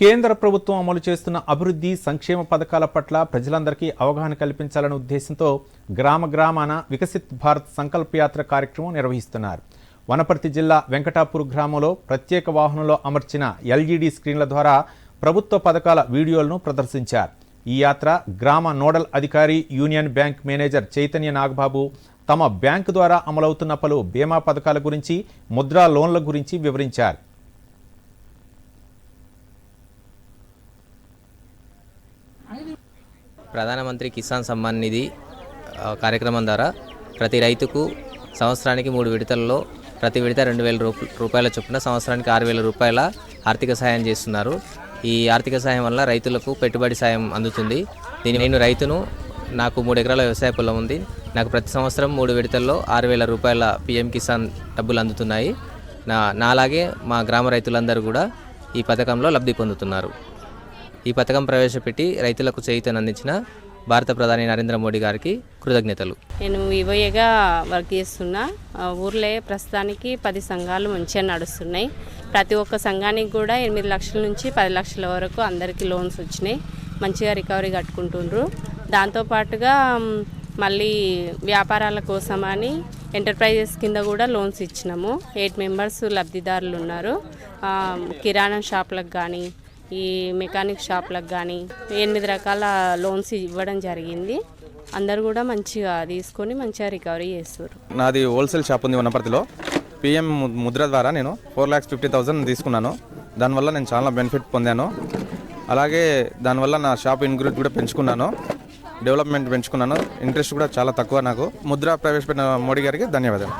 కేంద్ర ప్రభుత్వం అమలు చేస్తున్న అభివృద్ధి సంక్షేమ పథకాల పట్ల ప్రజలందరికీ అవగాహన కల్పించాలనే ఉద్దేశంతో గ్రామ గ్రామాన వికసిత్ భారత్ సంకల్పయాత్ర కార్యక్రమం నిర్వహిస్తున్నారు. వనపర్తి జిల్లా వెంకటాపూర్ గ్రామంలో ప్రత్యేక వాహనంలో అమర్చిన ఎల్ఈడి స్క్రీన్ల ద్వారా ప్రభుత్వ పథకాల వీడియోలను ప్రదర్శించారు. ఈ యాత్ర గ్రామ నోడల్ అధికారి union bank manager Chaitanya Nagababu తమ బ్యాంకు ద్వారా అమలవుతున్న పలు బీమా పథకాల గురించి ముద్రా లోన్ల గురించి వివరించారు. ప్రధానమంత్రి కిసాన్ సమ్మాన్ నిధి కార్యక్రమం ద్వారా ప్రతి రైతుకు సంవత్సరానికి మూడు విడతల్లో ప్రతి విడత రెండు వేల రూప రూపాయల చొప్పున సంవత్సరానికి ఆరు వేల రూపాయల ఆర్థిక సహాయం చేస్తున్నారు. ఈ ఆర్థిక సహాయం వల్ల రైతులకు పెట్టుబడి సాయం అందుతుంది. దీని నేను రైతును నాకు మూడు ఎకరాల వ్యవసాయ పొలం ఉంది. నాకు ప్రతి సంవత్సరం మూడు విడతల్లో ఆరు వేల రూపాయల పిఎం కిసాన్ డబ్బులు అందుతున్నాయి. నా నాలాగే మా గ్రామ రైతులందరూ కూడా ఈ పథకంలో లబ్ధి పొందుతున్నారు. ఈ పథకం ప్రవేశపెట్టి రైతులకు చేయితను అందించిన భారత ప్రధాని నరేంద్ర మోడీ గారికి కృతజ్ఞతలు. నేను వివోయగా వర్క్ చేస్తున్నా. ఊర్లో ప్రస్తుతానికి పది సంఘాలు మంచిగా నడుస్తున్నాయి. ప్రతి ఒక్క సంఘానికి కూడా ఎనిమిది లక్షల నుంచి పది లక్షల వరకు అందరికీ లోన్స్ వచ్చినాయి. మంచిగా రికవరీ కట్టుకుంటుండ్రు. దాంతోపాటుగా మళ్ళీ వ్యాపారాల కోసమని ఎంటర్ప్రైజెస్ కింద కూడా లోన్స్ ఇచ్చినాము. ఎయిట్ మెంబర్స్ లబ్ధిదారులు ఉన్నారు. కిరాణా షాప్లకు కానీ ఈ మెకానిక్ షాప్లకు కానీ ఎనిమిది రకాల లోన్స్ ఇవ్వడం జరిగింది. అందరు కూడా మంచిగా తీసుకొని మంచిగా రికవరీ చేస్తారు నాది హోల్సేల్ షాప్ ఉంది వనపర్తిలో. పిఎం ముద్ర ద్వారా నేను ఫోర్ ల్యాక్స్ ఫిఫ్టీ థౌసండ్ తీసుకున్నాను. దానివల్ల నేను చాలా బెనిఫిట్ పొందాను. అలాగే దానివల్ల నా షాప్ ఇన్గ్రూత్ కూడా పెంచుకున్నాను. డెవలప్మెంట్ పెంచుకున్నాను. ఇంట్రెస్ట్ కూడా చాలా తక్కువ నాకు. ముద్ర ప్రవేశపెట్టిన మోడీ గారికి ధన్యవాదాలు.